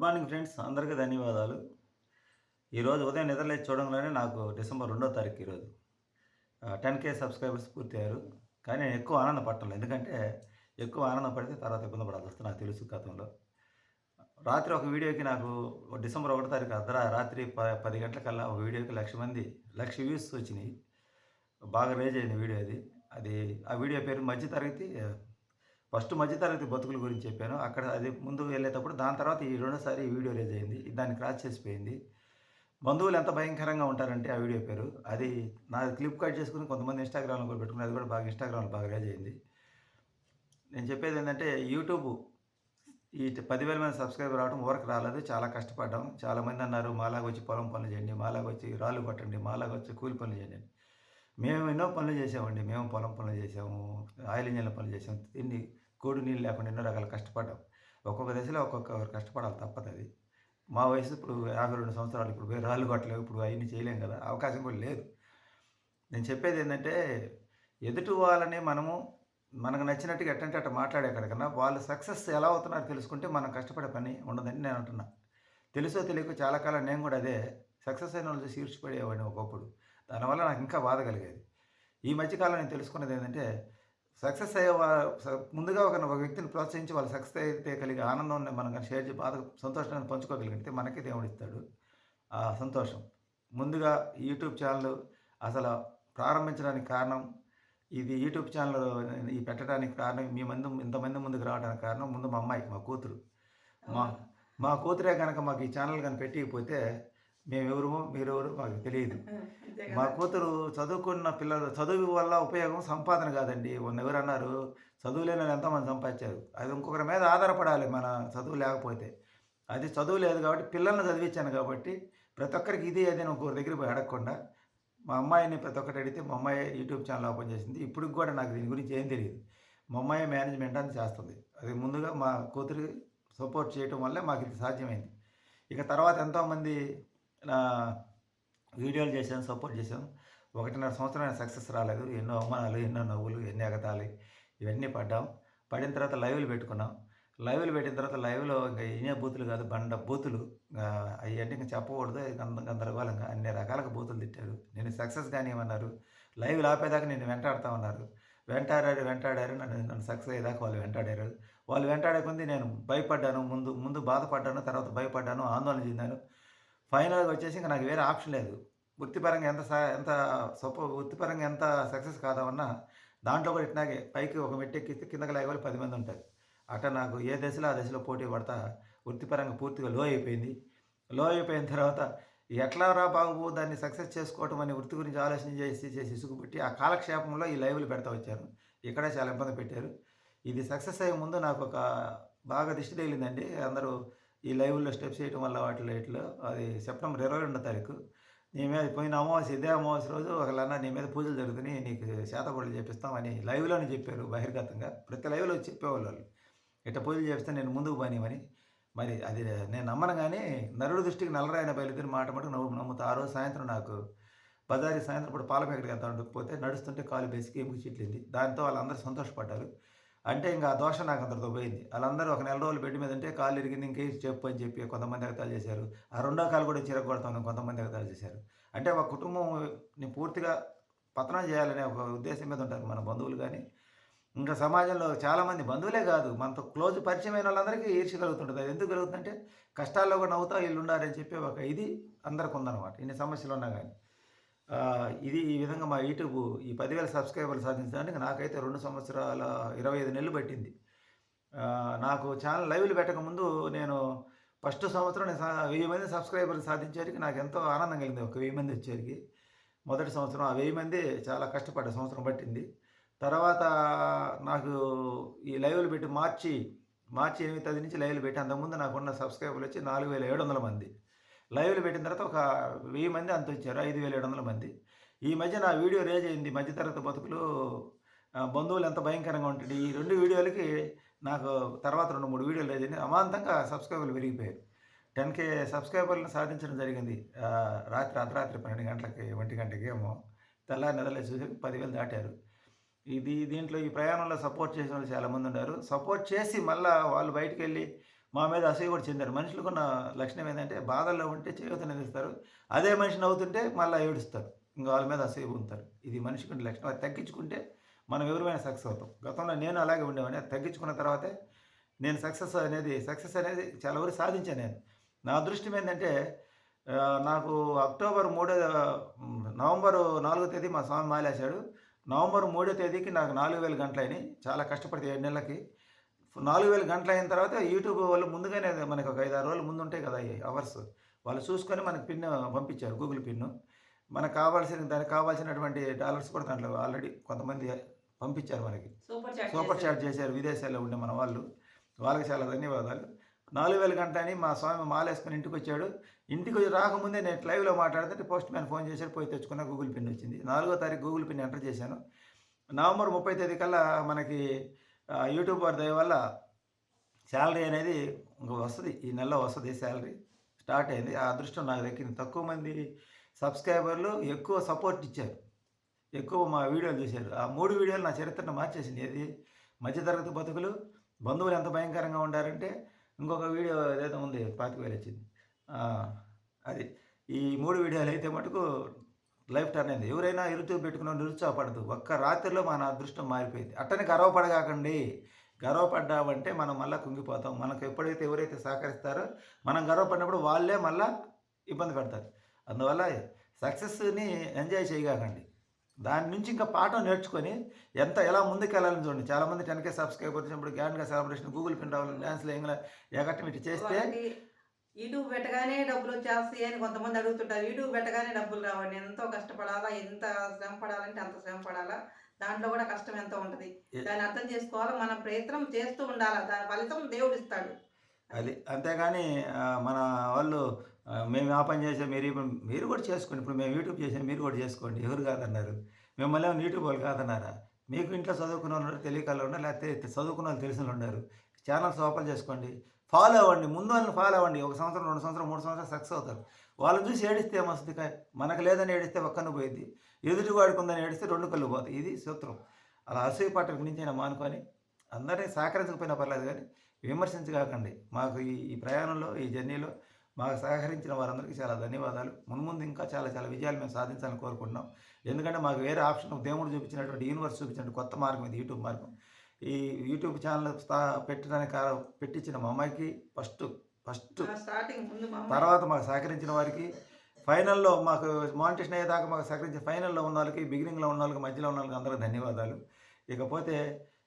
Good morning friends అందరికీ ధన్యవాదాలు. ఈరోజు ఉదయం నిద్రలేచి చూడంగానే నాకు డిసెంబర్ రెండో తారీఖు ఈరోజు టెన్ కే సబ్స్క్రైబర్స్ పూర్తయ్యారు. కానీ నేను ఎక్కువ ఆనందపడటం ఎందుకంటే ఎక్కువ ఆనందపడితే తర్వాత ఇబ్బంది పడాల్సి వస్తుంది నాకు తెలుసు గతంలో. రాత్రి ఒక వీడియోకి నాకు డిసెంబర్ ఒకటో తారీఖు అర్ధరా రాత్రి ప పది గంటలకల్లా ఒక వీడియోకి లక్ష మంది లక్ష వ్యూస్ వచ్చినాయి. బాగా రేజ్ అయింది వీడియో అది. అది ఆ వీడియో పేరు మధ్య తరగతి ఫస్ట్ మధ్యతరగతి బతుకుల గురించి చెప్పాను. అక్కడ అది ముందుకు వెళ్ళేటప్పుడు దాని తర్వాత ఈ రెండోసారి ఈ వీడియో రిలీజ్ అయింది. దాన్ని క్రాస్ చేసిపోయింది. బంధువులు ఎంత భయంకరంగా ఉంటారంటే ఆ వీడియో పేరు. అది నా క్లిప్ కట్ చేసుకుని కొంతమంది ఇన్స్టాగ్రామ్లో కూడా పెట్టుకుని అది కూడా బాగా ఇన్స్టాగ్రామ్లో బాగా రిలీజ్ అయింది. నేను చెప్పేది ఏంటంటే యూట్యూబ్ ఈ పదివేల మంది సబ్స్క్రైబర్ రావడం ఊరకు రాలేదు. చాలా కష్టపడ్డాం. చాలామంది అన్నారు మాలాగా వచ్చి పొలం పనులు చేయండి. మాలాగా వచ్చి రాళ్ళు కొట్టండి. మాలాగా వచ్చి కూలి పనులు చేయండి. మేము ఎన్నో పనులు చేసామండి. మేము పొలం పనులు చేసాము ఆయిల్ ఇంజన్ల పనులు చేసాము. తిండి కోడి నీళ్ళు లేకుండా ఎన్నో రకాల కష్టపడ్డాం. ఒక్కొక్క దశలో ఒక్కొక్క కష్టపడాలి తప్పదు అది మా వయసు ఇప్పుడు యాభై రెండు సంవత్సరాలు ఇప్పుడు పోయి రాళ్ళు కొట్టలేవు ఇప్పుడు అవన్నీ చేయలేం కదా అవకాశం కూడా లేదు. నేను చెప్పేది ఏంటంటే ఎదుటి వాళ్ళని మనము మనకు నచ్చినట్టుగా ఎట్టంటే అట్ట మాట్లాడే కన్నా వాళ్ళు సక్సెస్ ఎలా అవుతున్నారో తెలుసుకుంటే మనం కష్టపడే పని ఉండదని నేను అంటున్నా. తెలుసో తెలియక చాలా కాలం నేను కూడా అదే సక్సెస్ అయిన వాళ్ళు శీర్షిపడేవాడిని ఒకప్పుడు. దానివల్ల నాకు ఇంకా బాధ కలిగేది. ఈ మధ్యకాలం నేను తెలుసుకున్నది ఏంటంటే సక్సెస్ అయ్యే ముందుగా ఒక ఒక వ్యక్తిని ప్రోత్సహించి వాళ్ళు సక్సెస్ అయితే కలిగే ఆనందం మనం కానీ షేర్ చేసి బాధ సంతోషాన్ని పంచుకోగలిగితే మనకి దేవుడు ఇస్తాడు. ఆ సంతోషం. ముందుగా యూట్యూబ్ ఛానల్ అసలు ప్రారంభించడానికి కారణం ఇది యూట్యూబ్ ఛానల్ ఈ పెట్టడానికి కారణం మీ మంది ఇంతమంది ముందుకు రావడానికి కారణం ముందు మా అమ్మాయి మా కూతురు. మా మా కూతురే కనుక మాకు ఈ ఛానల్ కనుక పెట్టిపోతే మేము ఎవరు మీరెవరు మాకు తెలియదు. మా కూతురు చదువుకున్న పిల్లలు చదువు వల్ల ఉపయోగం సంపాదన కాదండి. మొన్న ఎవరు అన్నారు చదువు లేని వాళ్ళు ఎంతోమంది సంపాదించారు. అది ఇంకొకరి మీద ఆధారపడాలి మన చదువు లేకపోతే. అది చదువు లేదు కాబట్టి పిల్లల్ని చదివించాను కాబట్టి ప్రతి ఒక్కరికి ఇది ఏదైనా ఇంకొకరి దగ్గర పోయి అడగకుండా మా అమ్మాయిని ప్రతి ఒక్కటి అడిగితే మా అమ్మాయి యూట్యూబ్ ఛానల్ ఓపెన్ చేసింది. ఇప్పుడు కూడా నాకు దీని గురించి ఏం తెలియదు. మా అమ్మాయి మేనేజ్మెంట్ అని చేస్తుంది. అది ముందుగా మా కూతురు సపోర్ట్ చేయటం వల్లే మాకు ఇది సాధ్యమైంది. ఇక తర్వాత ఎంతోమంది నా వీడియోలు చేశాను సపోర్ట్ చేశాను. ఒకటిన్నర సంవత్సరం సక్సెస్ రాలేదు. ఎన్నో అవమానాలు ఎన్నో నవ్వులు ఎన్ని ఎగతాలు ఇవన్నీ పడ్డాం. పడిన తర్వాత లైవ్లు పెట్టుకున్నాం. లైవ్లు పెట్టిన తర్వాత లైవ్లో ఇంకా ఇనే బూతులు కాదు బండ బూతులు అవి అంటే ఇంకా చెప్పకూడదు. గందరగోళంగా అన్ని రకాలుగా బూతులు తిట్టారు. నేను సక్సెస్ కానివ్వన్నారు లైవ్ ఆపేదాకా నేను వెంటాడుతా ఉన్నారు. వెంటాడారు వెంటాడారు. నన్ను నన్ను సక్సెస్ అయ్యేదాకా వాళ్ళు వెంటాడారు. వాళ్ళు వెంటాడే నేను భయపడ్డాను. ముందు ముందు బాధపడ్డాను తర్వాత భయపడ్డాను ఆందోళన చెందాను. ఫైనల్గా వచ్చేసి ఇంకా నాకు వేరే ఆప్షన్ లేదు. వృత్తిపరంగా ఎంత ఎంత సొప్ప వృత్తిపరంగా ఎంత సక్సెస్ కాదామన్నా దాంట్లో కూడా ఇట్లాగే పైకి ఒక మెట్టెక్కిస్తే కిందకి లేకపోతే పది మంది ఉంటారు. అట్లా నాకు ఏ దశలో ఆ దశలో పోటీ పడతా వృత్తిపరంగా పూర్తిగా లో అయిపోయింది. లో అయిపోయిన తర్వాత ఎట్లా రా బాబు దాన్ని సక్సెస్ చేసుకోవటం అనే వృత్తి గురించి ఆలోచన చేసి చేసి ఇసుగుపెట్టి ఆ కాలక్షేపంలో ఈ లైవ్లు పెడతా వచ్చాను. ఇక్కడే చాలా ఇబ్బంది పెట్టారు. ఇది సక్సెస్ అయ్యే ముందు నాకు ఒక బాగా దిష్టి తగిలిందండి. అందరూ ఈ లైవ్లో స్టెప్స్ చేయడం వల్ల వాటిలో ఇట్లో అది సెప్టెంబర్ ఇరవై రెండో తారీఖు. నీ మీద పోయిన అమావాస్య ఇదే అమావాస్య రోజు ఒకళ్ళన్నా నీ మీద పూజలు జరుగుతున్నాయి నీకు శాతపడులు చేపిస్తామని లైవ్లోనే చెప్పారు బహిర్గతంగా. ప్రతి లైవ్లో చెప్పేవాళ్ళు. వాళ్ళు ఇట్లా పూజలు చేపిస్తే నేను ముందుకు పోనివని మరి. అది నేను నమ్మను కానీ నరుడు దృష్టికి నల్లరాయన బయలుదేరి మాట మటుకు నవ్వు నమ్ముతా. ఆ రోజు సాయంత్రం నాకు బజారీ సాయంత్రం ఇప్పుడు పాలపేకడికి వెళ్తా ఉండకపోతే నడుస్తుంటే కాలు బేసికి ఎముక చిట్లింది. దాంతో వాళ్ళందరూ సంతోషపడ్డారు. అంటే ఇంకా ఆ దోష నాకు అందరితో పోయింది. వాళ్ళందరూ ఒక నెల రోజులు బెడ్ మీద ఉంటే కాలు ఇరిగింది ఇంకేం చెప్పు అని చెప్పి కొంతమంది ఎగతాలు చేశారు. ఆ రెండో కాలు కూడా చిరగొడతాను కొంతమంది ఎగతాలు చేశారు. అంటే ఒక కుటుంబంని పూర్తిగా పతనం చేయాలనే ఒక ఉద్దేశం మీద ఉంటారు మన బంధువులు కానీ. ఇంకా సమాజంలో చాలామంది బంధువులే కాదు మనతో క్లోజ్ పరిచయమైన వాళ్ళందరికీ ఈర్ష్య కలుగుతుంటుంది. అది ఎందుకు కలుగుతుందంటే కష్టాల్లో కూడా నవ్వుతా వీళ్ళు ఉండాలని చెప్పి ఒక ఇది అందరికి ఉందన్నమాట ఇన్ని సమస్యలు ఉన్నా కానీ. ఇది ఈ విధంగా మా యూట్యూబ్ ఈ పదివేల సబ్స్క్రైబర్లు సాధించడానికి నాకైతే రెండు సంవత్సరాల ఇరవై ఐదు నెలలు పట్టింది. నాకు ఛానల్ లైవ్లు పెట్టకముందు నేను ఫస్ట్ సంవత్సరం నేను వెయ్యి మంది సబ్స్క్రైబర్లు సాధించేసరికి నాకు ఎంతో ఆనందం కలిగింది. ఒక వెయ్యి మంది వచ్చేసరికి మొదటి సంవత్సరం ఆ వెయ్యి మంది చాలా కష్టపడ్డ సంవత్సరం పట్టింది. తర్వాత నాకు ఈ లైవ్లు పెట్టి మార్చి మార్చి ఎనిమిది తేదీ నుంచి లైవ్లు పెట్టి అంతకుముందు నాకున్న సబ్స్క్రైబర్లు వచ్చి నాలుగు వేల ఏడు వందల మంది. లైవ్లు పెట్టిన తర్వాత ఒక వెయ్యి మంది అంత వచ్చారు ఐదు వేల ఏడు వందల మంది. ఈ మధ్య నా వీడియో రేజ్ అయింది మధ్యతరగతి బతుకులు బంధువులు ఎంత భయంకరంగా ఉంటుంది ఈ రెండు వీడియోలకి నాకు తర్వాత రెండు మూడు వీడియోలు రేజ్ అయింది అమాంతంగా సబ్స్క్రైబర్లు పెరిగిపోయారు. టెన్ కే సబ్స్క్రైబర్లను సాధించడం జరిగింది. రాత్రి అర్ధరాత్రి పన్నెండు గంటలకి ఒంటి గంటకి ఏమో తెల్లారి నిద్రలే చూసి పదివేలు దాటారు. ఇది దీంట్లో ఈ ప్రయాణంలో సపోర్ట్ చేసిన వాళ్ళు చాలామంది ఉన్నారు. సపోర్ట్ చేసి మళ్ళీ వాళ్ళు బయటికి వెళ్ళి మా మీద అసూయ కూడా చెందారు. మనుషులకున్న లక్షణం ఏంటంటే బాధల్లో ఉంటే చేయూత నిందిస్తారు. అదే మనిషి నవ్వుతుంటే మళ్ళీ ఏడుస్తారు. ఇంకా వాళ్ళ మీద అసూయ పొందుతారు. ఇది మనిషికి ఉండే లక్షణం. అది తగ్గించుకుంటే మనం ఎవరిమైనా సక్సెస్ అవుతాం. గతంలో నేను అలాగే ఉండేవాడిని. అది తగ్గించుకున్న తర్వాతే నేను సక్సెస్ అనేది సక్సెస్ అనేది చాలా వరకు సాధించాను నేను. నా అదృష్టం ఏంటంటే నాకు అక్టోబర్ మూడో నవంబర్ నాలుగో తేదీ మా స్వామి మాలేశాడు. నవంబర్ మూడో తేదీకి నాకు నాలుగు వేల గంటలైనాయి. చాలా కష్టపడితే ఏడు నెలలకి. నాలుగు వేల గంటలు అయిన తర్వాత యూట్యూబ్ వాళ్ళు ముందుగానే మనకి ఒక ఐదు ఆరు రోజులు ముందు ఉంటాయి కదా అవర్స్ వాళ్ళు చూసుకొని మనకి పిన్ పంపించారు గూగుల్ పిన్ మనకు కావాల్సిన దానికి కావాల్సినటువంటి డాలర్స్ కూడా దాంట్లో ఆల్రెడీ కొంతమంది పంపించారు మనకి. సూపర్ చాట్ చేశారు. చేశారు విదేశాల్లో ఉండే మన వాళ్ళు. వాళ్ళకి చాలా ధన్యవాదాలు. నాలుగు వేల గంటలని మా స్వామి మాలేసుకుని ఇంటికి వచ్చాడు. ఇంటికి రాకముందే నేను లైవ్లో మాట్లాడితే పోస్ట్ మ్యాన్ ఫోన్ చేశాడు పోయి తెచ్చుకున్న గూగుల్ పిన్ వచ్చింది. నాలుగో తారీఖు గూగుల్ పిన్ ఎంటర్ చేశాను. నవంబర్ ముప్పై తేదీ కల్లా మనకి యూట్యూబ్ వారి దయ వల్ల శాలరీ అనేది వస్తుంది. ఈ నెలలో వస్తుంది శాలరీ. స్టార్ట్ అయింది. ఆ అదృష్టం నాకు దక్కింది. తక్కువ మంది సబ్స్క్రైబర్లు ఎక్కువ సపోర్ట్ ఇచ్చారు. ఎక్కువ మా వీడియోలు చూశారు. ఆ మూడు వీడియోలు నా చరిత్రను మార్చేసింది. ఏది? మధ్యతరగతి బతుకులు. బంధువులు ఎంత భయంకరంగా ఉండారంటే ఇంకొక వీడియో ఏదైతే ఉంది పాతిక వేలు వచ్చింది. అది. ఈ మూడు వీడియోలు అయితే మటుకు లైఫ్ టర్న్ అయింది. ఎవరైనా ఇరుతూ పెట్టుకున్న నిరుత్సాహపడదు ఒక్క రాత్రిలో మన అదృష్టం మారిపోయింది. అట్టని గర్వపడగాకండి. గర్వపడ్డామంటే మనం మళ్ళీ కుంగిపోతాం. మనకు ఎప్పుడైతే ఎవరైతే సహకరిస్తారో మనం గర్వపడినప్పుడు వాళ్ళే మళ్ళీ ఇబ్బంది పడతారు. అందువల్ల సక్సెస్ని ఎంజాయ్ చేయగాకండి. దాని నుంచి ఇంకా పాఠం నేర్చుకొని ఎంత ఎలా ముందుకు వెళ్ళాలని చూడండి. చాలామంది టెన్కే సబ్స్క్రైబర్ వచ్చినప్పుడు గ్రాండ్గా సెలబ్రేషన్ గూగుల్ పిన్ రావాలి డ్యాన్స్లో ఎంగల ఎగట్టం ఇటు చేస్తే యూట్యూబ్ పెట్టగానే డబ్బులు వచ్చేస్తాయి అని కొంతమంది అడుగుతుంటారు. యూట్యూబ్ పెట్టగానే డబ్బులు రావండి. ఎంతో కష్టపడాలా? ఎంత శ్రమ పడాలంటే అంత శ్రమ పడాలా? దాంట్లో కూడా కష్టం ఎంత ఉంటది. దాన్ని అర్థం చేసుకోవాలి. మనం ప్రయత్నం చేస్తూ ఉండాలి? దాని ఫలితం దేవుడు ఇస్తాడు. అది అంతేగాని మన వాళ్ళు మేము ఆ పని చేసాం మీరు మీరు కూడా చేసుకోండి. ఇప్పుడు మేము యూట్యూబ్ చేసాం మీరు కూడా చేసుకోండి. ఎవరు కాదన్నారు? మిమ్మల్ని యూట్యూబ్ వాళ్ళు కాదన్నారా? మీకు ఇంట్లో చదువుకున్న వాళ్ళు ఉన్నారు తెలియక వాళ్ళు ఉన్నారు లేకపోతే చదువుకున్న వాళ్ళు తెలిసిన వాళ్ళు ఉన్నారు. ఛానల్స్ ఓపెన్ చేసుకోండి. ఫాలో అవ్వండి ముందు వాళ్ళని ఫాలో అవ్వండి. ఒక సంవత్సరం రెండు సంవత్సరం మూడు సంవత్సరాలు సక్సెస్ అవుతారు. వాళ్ళని చూసి ఏడిస్తే మస్తు మనకు లేదని ఏడిస్తే ఒక్కను పోయింది ఎదుటివాడికి ఉందని ఏడిస్తే రెండు కళ్ళు పోతాయి. ఇది సూత్రం. అలా అసూయ పాటల గురించి అయినా మానుకొని అందరినీ సహకరించకపోయినా పర్లేదు కానీ విమర్శించగాకండి. మాకు ఈ ఈ ప్రయాణంలో ఈ జర్నీలో మాకు సహకరించిన వారందరికీ చాలా ధన్యవాదాలు. మున్ముందు ఇంకా చాలా చాలా విజయాలు మేము సాధించాలని కోరుకుంటున్నాం. ఎందుకంటే మాకు వేరే ఆప్షన్ దేవుడు చూపించినటువంటి యూనివర్స్ చూపించినటువంటి కొత్త మార్గం ఇది యూట్యూబ్ మార్గం. ఈ యూట్యూబ్ ఛానల్ స్థా పెట్టడానికి పెట్టించిన మా అమ్మాయికి ఫస్ట్ ఫస్ట్ తర్వాత మాకు సహకరించిన వారికి ఫైనల్లో మాకు మానిటేషన్ అయ్యేదాకా మాకు సహకరించిన ఫైనల్లో ఉన్న వాళ్ళకి బిగినింగ్లో ఉన్న వాళ్ళకి మధ్యలో ఉన్న వాళ్ళకి అందరికీ ధన్యవాదాలు. ఇకపోతే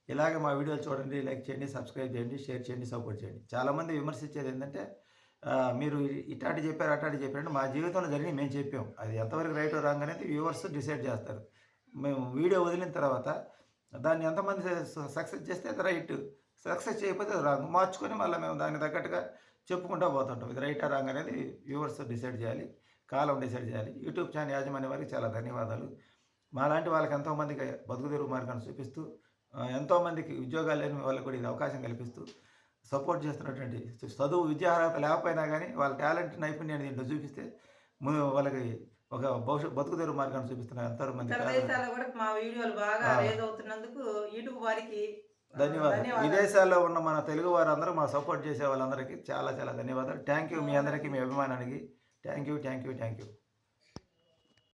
ఇలాగే మా వీడియోలు చూడండి లైక్ చేయండి సబ్స్క్రైబ్ చేయండి షేర్ చేయండి సపోర్ట్ చేయండి. చాలామంది విమర్శించేది ఏంటంటే మీరు ఇటాటి చెప్పారు అటాటి చెప్పారంటే మా జీవితంలో జరిగి మేము చెప్పాం. అది ఎంతవరకు రైట్ రాంగ్ అనేది వ్యూవర్స్ డిసైడ్ చేస్తారు. మేము వీడియో వదిలిన తర్వాత దాన్ని ఎంతమంది సక్సెస్ చేస్తే అది రైట్. సక్సెస్ చేయకపోతే అది రాంగ్. మార్చుకొని మళ్ళీ మేము దానికి తగ్గట్టుగా చెప్పుకుంటూ పోతుంటాం. ఇది రైట్ రాంగ్ అనేది వ్యూవర్స్ డిసైడ్ చేయాలి కాలం డిసైడ్ చేయాలి. యూట్యూబ్ ఛానల్ యాజమాన్య వారికి చాలా ధన్యవాదాలు. మాలాంటి వాళ్ళకి ఎంతోమందికి బతుకు మార్గాన్ని చూపిస్తూ ఎంతోమందికి ఉద్యోగాలు లేని వాళ్ళకి కూడా ఇది అవకాశం కల్పిస్తూ సపోర్ట్ చేస్తున్నటువంటి చదువు విద్యార్హత లేకపోయినా కానీ వాళ్ళ టాలెంట్ నైపుణ్యాన్ని దీంట్లో చూపిస్తే వాళ్ళకి ఒక భవిష్యత్ బతుకు తెరువు మార్గాన్ని చూపిస్తున్న ఎంతో మంది కూడా మా వీడియోలు బాగా. రేజ్ అవుతున్నందుకు యూట్యూబ్ వారికి ధన్యవాదాలు. విదేశాల్లో ఉన్న మన తెలుగు వారందరూ మా సపోర్ట్ చేసే వాళ్ళందరికీ చాలా చాలా ధన్యవాదాలు. థ్యాంక్ యూ మీ అందరికీ మీ అభిమానానికి. Thank you thank you thank you